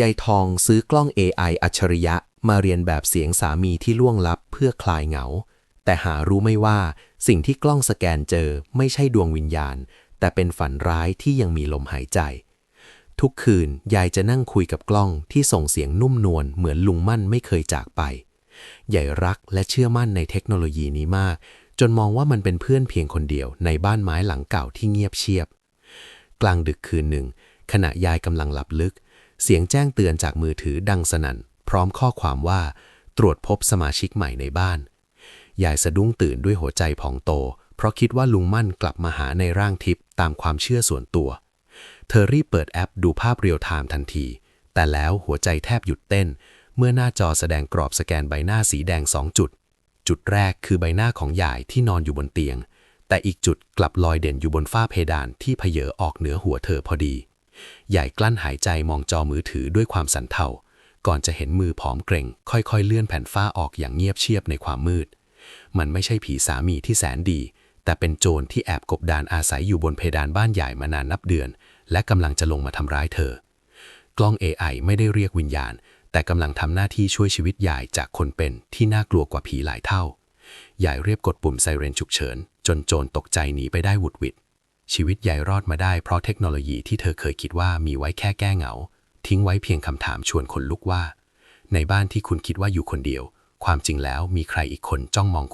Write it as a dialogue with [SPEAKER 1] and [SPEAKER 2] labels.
[SPEAKER 1] ยายทองซื้อกล้อง AI อัจฉริยะ มาเรียนแบบเสียงสามีที่ล่วงลับเพื่อคลายเหงา แต่หารู้ไม่ว่าสิ่งที่กล้องสแกนเจอไม่ใช่ดวงวิญญาณ แต่เป็นฝันร้ายที่ยังมีลมหายใจ ทุกคืนยายจะนั่งคุยกับกล้องที่ส่งเสียงนุ่มนวลเหมือนลุงมั่นไม่เคยจากไป ใหญ่รักและเชื่อมั่นในเทคโนโลยีนี้มาก จนมองว่ามันเป็นเพื่อนเพียงคนเดียวในบ้านไม้หลังเก่าที่เงียบเชียบ กลางดึกคืนหนึ่ง ขณะยายกำลังหลับลึก เสียงแจ้งเตือนจากมือถือดังสนั่น พร้อมข้อความว่า ตรวจพบสมาชิกใหม่ในบ้าน ยายสะดุ้งตื่นด้วยหัวใจพองโต เพราะคิดว่าลุงมั่นกลับมาหาในร่างทิพย์ตามความเชื่อส่วนตัว เธอรีบเปิดแอปดูภาพเรียลไทม์ทันที แต่แล้วหัวใจแทบหยุดเต้น เมื่อหน้าจอแสดงกรอบสแกนใบหน้าสีแดงสองจุด จุดแรกคือใบหน้าของยายที่นอนอยู่บนเตียง แต่อีกจุดกลับลอยเด่นอยู่บนฝ้าเพดานที่เพเยอออกเหนือหัวเธอพอดี ใหญ่กลั้นหายใจมองจอมือถือด้วยความสันเทา ก่อนจะเห็นมือผอมเกร็งค่อยๆ เลื่อนแผ่นฝ้าออกอย่างเงียบเชียบในความมืด มันไม่ใช่ผีสามีที่แสนดี แต่เป็นโจรที่แอบกบดานอาศัยอยู่บนเพดานบ้านใหญ่มานานนับเดือน และกำลังจะลงมาทำร้ายเธอ กล้อง AI ไม่ได้เรียกวิญญาณ แต่กำลังทำหน้าที่ช่วยชีวิตยายจากคนเป็นที่น่ากลัวกว่าผีหลายเท่า ยายเรียบกดปุ่มไซเรนฉุกเฉิน จนโจรตกใจหนีไปได้หวุดหวิด ชีวิตยายรอดมาได้เพราะเทคโนโลยีที่เธอเคยคิดว่ามีไว้แค่แก้เหงา ทิ้งไว้เพียงคำถามชวนคนลุกว่า ในบ้านที่คุณคิดว่าอยู่คนเดียว ความจริงแล้วมีใครอีกคนจ้องมองคุณ